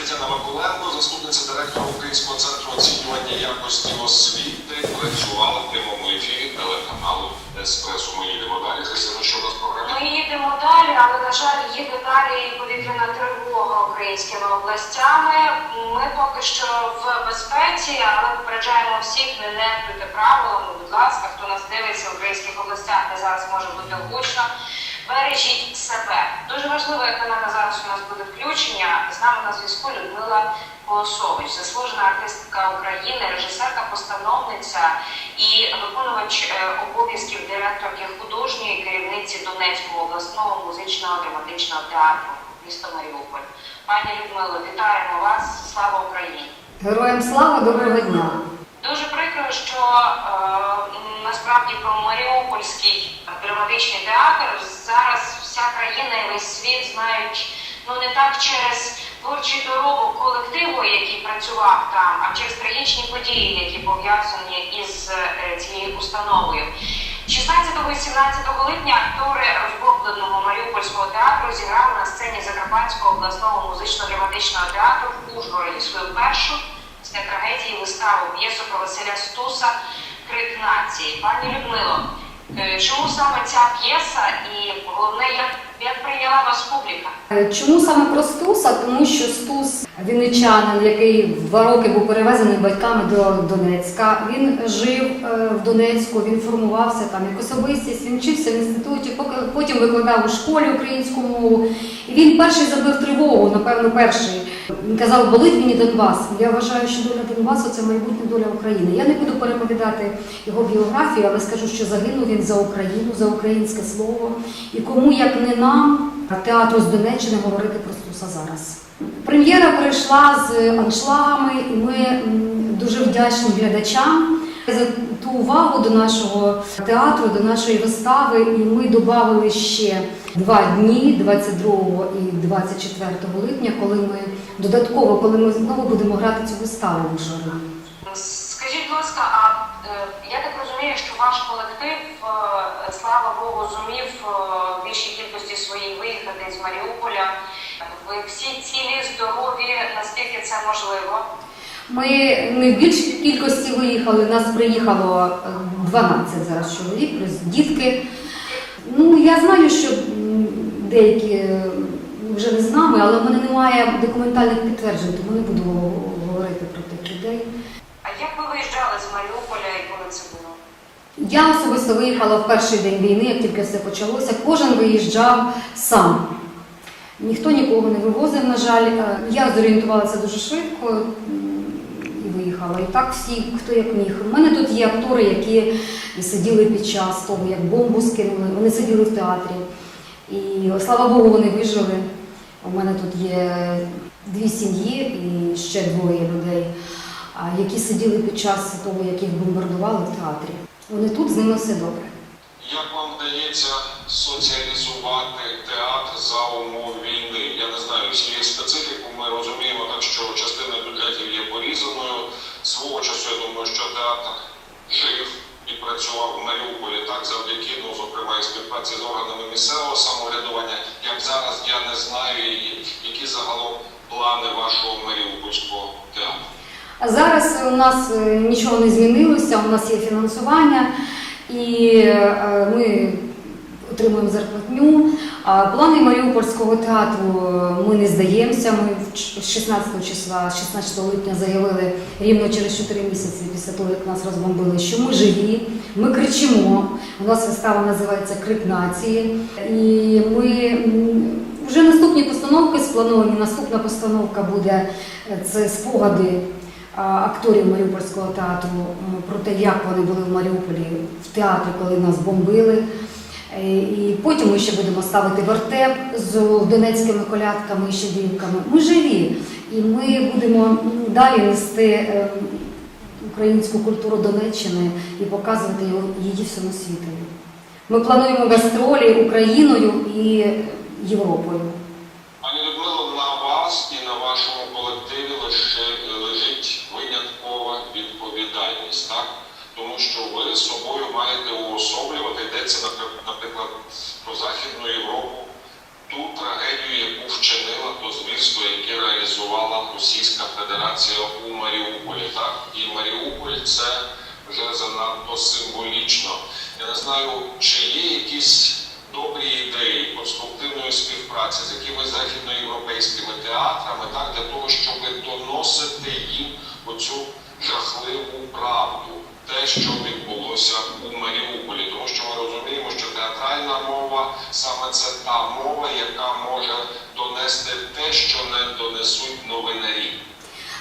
Тетяна Вакуленко, заступниця директора Українського центру оцінювання якості освіти, працювала в прямому ефірі телеканалу Еспресо. Ми їдемо далі. Христина, що у нас в програмі? Ми їдемо далі, але на жаль, їде далі і повітряна тривога українськими областями. Ми поки що в безпеці, але попереджаємо всіх не нехтуйте правилами. Будь ласка, хто нас дивиться в українських областях, де зараз може бути гучно. Бережіть себе. Дуже важливо, як на мене зараз у нас буде включення. З нами на зв'язку Людмила Голосович, заслужена артистка України, режисерка, постановниця і виконувач е, обов'язків директорки художньої керівниці Донецького обласного музичного драматичного театру місто Маріуполь. Пані Людмило, вітаємо вас! Слава Україні! Героям слава, доброго дня! Дуже прикро, що е, насправді про Маріупольський драматичний театр зараз вся країна і весь світ знають ну не так через творчий доробок колективу, який працював там, а через трагічні події, які пов'язані із е, цією установою. 16 і 17 липня актори розбомбленого Маріупольського театру зіграли на сцені Закарпатського обласного музично-драматичного театру в Ужгороді свою першу після трагедії виставу п'єсу про Василя Стуса Крик нації. Пані Людмило, чому саме ця п'єса і головне, як, як прийняла вас публіка? Е, Чому саме про Стуса? Тому що Стус вінничанин, який два роки був перевезений батьками до Донецька. Він жив е, в Донецьку, він формувався там як особистість, він вчився в інституті, потім викладав у школі українську мову. І він перший забив тривогу, напевно, перший. Він казав, болить мені Донбас. Я вважаю, що доля Донбасу це майбутня доля України. Я не буду переповідати його біографію, але скажу, що загинув він за Україну, за українське слово. І кому, як не нам, театру з Донеччини говорити про Стуса зараз. Прем'єра прийшла з аншлагами, і ми дуже вдячні глядачам за ту увагу до нашого театру, до нашої вистави. І ми додали ще два дні, 22 і 24 липня, коли ми додатково, коли ми знову будемо грати цю виставу Ужгороді. Скажіть, будь ласка, а е, я так розумію, що ваш колектив, е, слава Богу, зумів е, в більшій кількості своїй виїхати з Маріуполя. Ви всі цілі, здорові, наскільки це можливо? Ми не в більшій кількості виїхали, нас приїхало е, 12 зараз чоловік, плюс дітки. Ну, я знаю, що деякі вже не з нами, але в мене немає документальних підтверджень, тому не буду говорити про тих людей. А як ви виїжджали з Маріуполя і коли це було? Я особисто виїхала в перший день війни, як тільки все почалося. Кожен виїжджав сам. Ніхто нікого не вивозив, на жаль. Е, Я зорієнтувалася дуже швидко і виїхала. І так всі, хто як міг. У мене тут є актори, які сиділи під час того, як бомбу скинули. Вони сиділи в театрі. І слава Богу, вони вижили. У мене тут є дві сім'ї і ще двоє людей, які сиділи під час того, як їх бомбардували в театрі. Вони тут, з ними все добре. Як вам вдається соціалізувати театр за умов війни? Я не знаю, всієї специфіку ми розуміємо так, що частина бюджетів є порізаною. Свого часу я думаю, що театр жив і працював в Маріуполі так завдяки, ну зокрема, і співпраці з органами місцевого самоврядування. Як зараз я не знаю, які загалом плани вашого Маріупольського театру. Зараз у нас е, нічого не змінилося, у нас є фінансування і е, ми отримуємо зарплатню. Плани Маріупольського театру е, ми не здаємося. Ми в 16 числа, 16 липня заявили рівно через 4 місяці після того, як нас розбомбили, що ми живі, ми кричимо. У нас вистава називається Крик нації. І ми вже наступні постановки сплановані. Наступна постановка буде е, це спогади акторів Маріупольського театру про те, як вони були в Маріуполі в театрі, коли нас бомбили. Е, І потім ми ще будемо ставити вертеп з донецькими колядками і щедрівками. Ми живі, і ми будемо далі нести е, українську культуру Донеччини і показувати її всьому світові. Ми плануємо гастролі Україною і Європою. Пані Людмило, на вас і на вашому колективі лише лежить виняткова відповідальність, так? Тому що ви з собою маєте уособлювати, йдеться, наприклад, про Західну Європу, ту трагедію, яку вчинила, то звісно. вбивство, яке реалізувала Російська Федерація у Маріуполі. Так і Маріуполь це вже занадто символічно. Я не знаю, чи є якісь добрі ідеї конструктивної співпраці з якимись західноєвропейськими театрами, так для того, щоб доносити їм оцю жахливу правду, те, що відбулося у Маріуполі, тому що ми розуміємо, що театральна мова саме це та мова, яка може донести те, що не донесуть новинарі.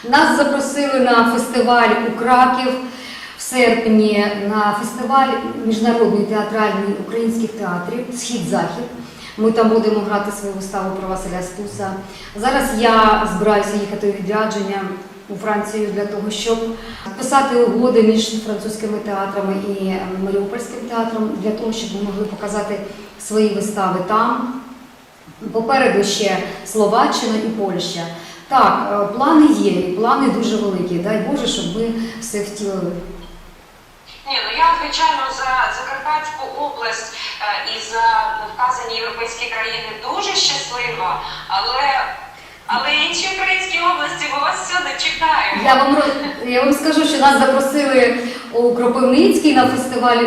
Нас запросили на фестиваль у Краків в серпні на фестиваль міжнародний театральний українських театрів Схід-Захід. Ми там будемо грати свою виставу про Василя Стуса. Зараз я збираюся їхати у відрядження у Францію для того, щоб писати угоди між французькими театрами і е, Маріупольським театром, для того, щоб ми могли показати свої вистави там. Попереду ще Словаччина і Польща. Так, е, плани є, і плани дуже великі. Дай Боже, щоб ми все втілили. Ні, ну я звичайно за Закарпатську область е, і за вказані європейські країни дуже щаслива, але, але інші українські області ми вас сюди чекаємо. Я вам ро- я вам скажу, що нас запросили у Кропивницький на фестиваль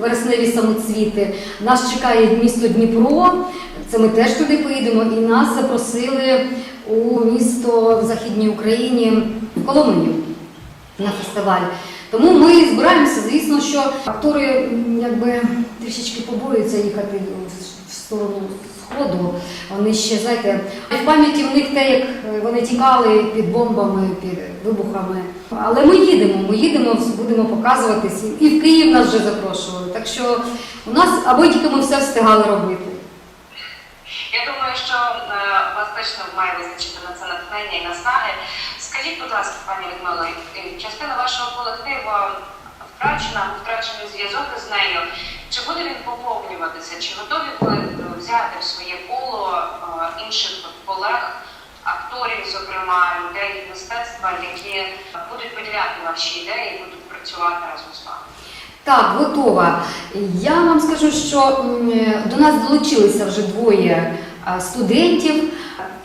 вересневі самоцвіти. Нас чекає місто Дніпро. Це ми теж туди поїдемо. І нас запросили у місто в Західній Україні в Коломию на фестиваль. Тому ми збираємося, звісно, що актори якби трішечки побоюються їхати в сторону сходу. Вони ще, знаєте, в пам'яті в них те, як е, вони тікали під бомбами, під вибухами. Але ми їдемо, ми їдемо, будемо показуватись. І в Київ нас вже запрошували. Так що у нас або тільки ми все встигали робити. Я думаю, що е, вас точно має визначити на це натхнення і наснаги. Скажіть, будь ласка, пані Людмило, е, частина вашого колективу втрачена, втрачений зв'язок із нею. Чи буде він поповнюватися? Чи готові е, взяти в своє коло е, інших колег, акторів, зокрема людей мистецтва, які будуть поділяти ваші ідеї і будуть працювати разом з вами? Так, готова. Я вам скажу, що до нас долучилися вже двоє студентів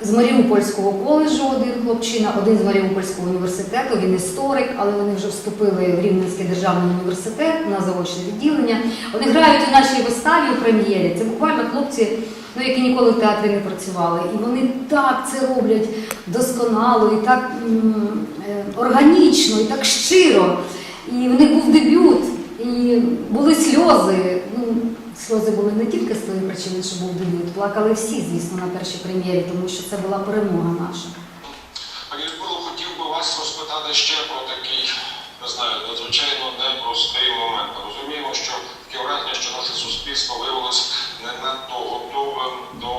з Маріупольського коледжу, один хлопчина, один з Маріупольського університету, він історик, але вони вже вступили в Рівненський державний університет на заочне відділення. Вони грають у нашій виставі у прем'єрі. Це буквально хлопці, ну, які ніколи в театрі не працювали. І вони так це роблять досконало, і так е, органічно, і так щиро. І в них був дебют, і були сльози. Ну, сльози були не тільки з тої причини, що був дебют, плакали всі, звісно, на першій прем'єрі, тому що це була перемога наша. Пані Людмило, хотів би вас розпитати ще про такий, не знаю, надзвичайно непростий момент. Розуміємо, що таке враження, що наше суспільство виявилось не надто готовим до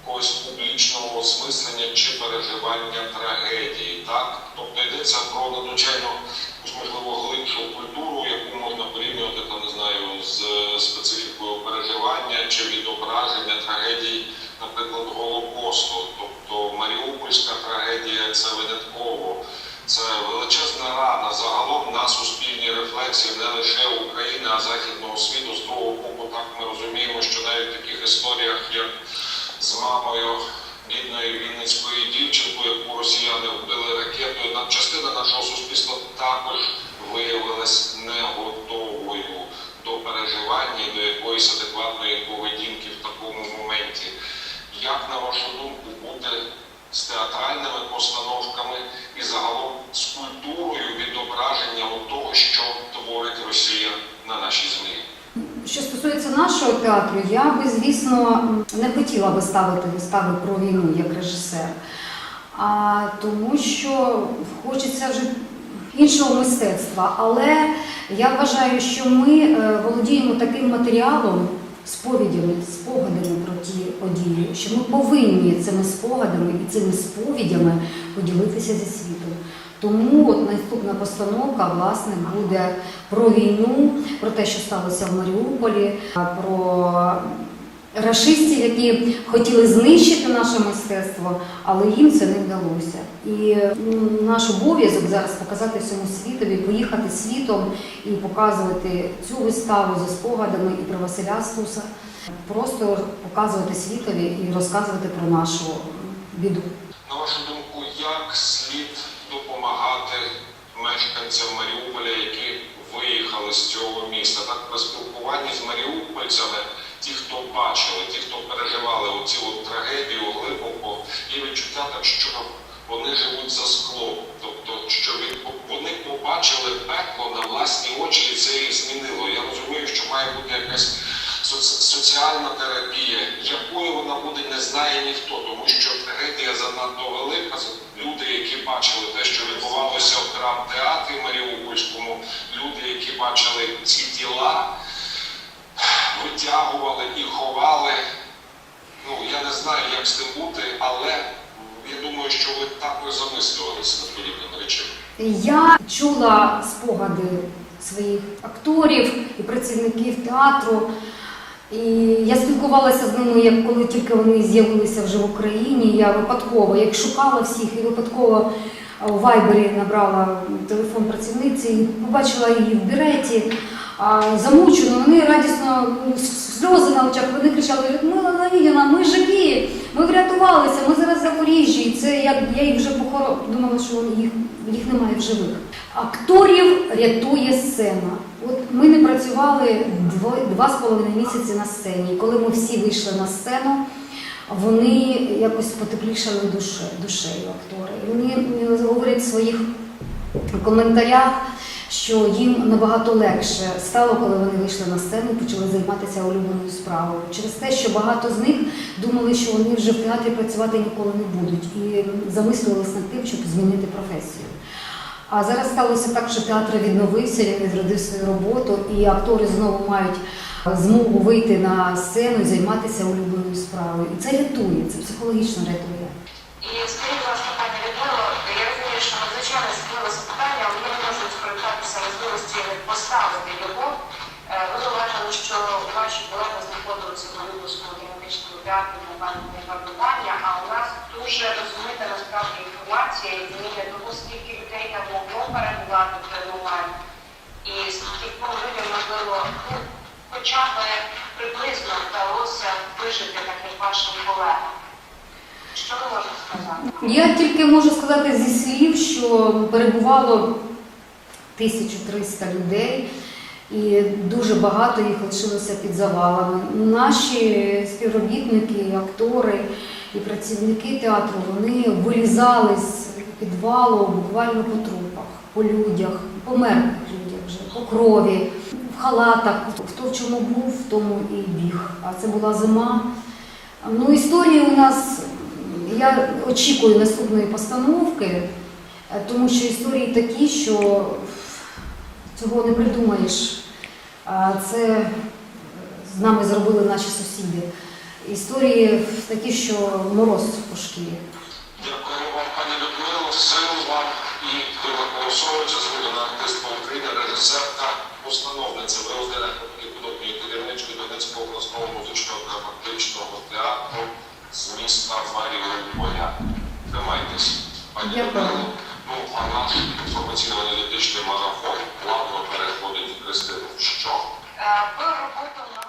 якогось публічного осмислення чи переживання трагедії. Так? Тобто йдеться про надзвичайно можливо чи відображення трагедій, наприклад, Голокосту. Тобто Маріупольська трагедія це винятково. Це величезна рана загалом на суспільній рефлексії не лише України, а західного світу. З другого боку, так ми розуміємо, що навіть в таких історіях, як з мамою бідної вінницької дівчинки, яку росіяни вбили ракетою, на- частина нашого суспільства також виявилась не готовою до переживання до якоїсь адекватної поведінки в такому моменті. Як на вашу думку бути з театральними постановками і загалом з культурою відображення того, що творить Росія на нашій землі? Що стосується нашого театру, я би, звісно, не хотіла би ставити вистави про війну як режисер, а тому що хочеться вже іншого мистецтва. Але я вважаю, що ми е, володіємо таким матеріалом, сповідями, спогадами про ті події, що ми повинні цими спогадами і цими сповідями поділитися зі світом. Тому от наступна постановка власне буде про війну, про те, що сталося в Маріуполі, про рашистів, які хотіли знищити наше мистецтво, але їм це не вдалося. І наш обов'язок зараз показати всьому світові, поїхати світом і показувати цю виставу за спогадами і про Василя Стуса, просто показувати світові і розказувати про нашу біду. На вашу думку, як слід допомагати мешканцям Маріуполя, які виїхали з цього міста? Так, при спілкуванні з маріупольцями, ті, хто бачили, ті, хто переживали оцю от трагедію глибоко, є відчуття так, що вони живуть за склом. Тобто, що вони побачили пекло на власні очі, і це їх змінило. Я розумію, що має бути якась соц- соціальна терапія, якою вона буде, не знає ніхто, тому що трагедія занадто велика. Люди, які бачили те, що відбувалося в драмтеатрі Маріупольському, люди, які бачили ці тіла, витягували і ховали. Ну, я не знаю, як з тим бути, але я думаю, що ви так також замислювалися над подібними речами. Я чула спогади своїх акторів і працівників театру. І я спілкувалася з ними, як коли тільки вони з'явилися вже в Україні. Я випадково, як шукала всіх, і випадково у Вайбері набрала телефон працівниці, і побачила її в береті, а, замучену. Вони радісно ну, сльози на очах. Вони кричали: Людмила Лавігіна, ми живі, ми врятувалися, ми зараз в Запоріжжі. І це я, я їх вже похоронила, думала, що їх, їх немає в живих. Акторів рятує сцена. От ми не працювали дво- два з половиною місяці на сцені. Коли ми всі вийшли на сцену, вони якось потеплішали душе, душею актори. І вони е, говорять в своїх коментарях, що їм набагато легше стало, коли вони вийшли на сцену і почали займатися улюбленою справою. Через те, що багато з них думали, що вони вже в театрі працювати ніколи не будуть, і замислювалися над тим, щоб змінити професію. А зараз сталося так, що театр відновився, він відродив свою роботу, і актори знову мають змогу вийти на сцену і займатися улюбленою справою. І це рятує, це психологічно рятує. І скажіть, будь ласка, пані Людмило, я розумію, що надзвичайно складне запитання, але я не можу скористатися можливості поставити його. Е, Ви зауважили, що ваші колеги знаходилися в Маріупольському драматичному театрі на пам'ятне питання, а у нас дуже розуміта насправді інформація і розуміння того, скільки людей там могло перебувати в тренуванні. І скільком людям, можливо, ну, хоча б приблизно вдалося вижити таким вашим колегам. Що ви можете сказати? Я тільки можу сказати зі слів, що перебувало 1300 людей, і дуже багато їх лишилося під завалами. Наші співробітники, актори і працівники театру вони вилізали з підвалу буквально по трупах, по людях, по мертвих людях вже, по крові, в халатах. Хто в чому був, в тому і біг. А це була зима. Ну, історії у нас, я очікую наступної постановки, тому що історії такі, що цього не придумаєш. А Це з нами зробили наші сусіди. Історії такі, що мороз по шкірі. Дякуємо вам, пані Людмило, сил вам і Тила Колосовича, зведена артистка України, режисерка, постановниця Велодина підготовної керівнички Донецького обласного музичного драматичного театру з міста Маріуполя. Тримайтесь, пані Дякую. Людмило. Ну, а наш інформаційно-аналітичний марафон плавно переходить Кристину. Що? Е, Ви роботу нашу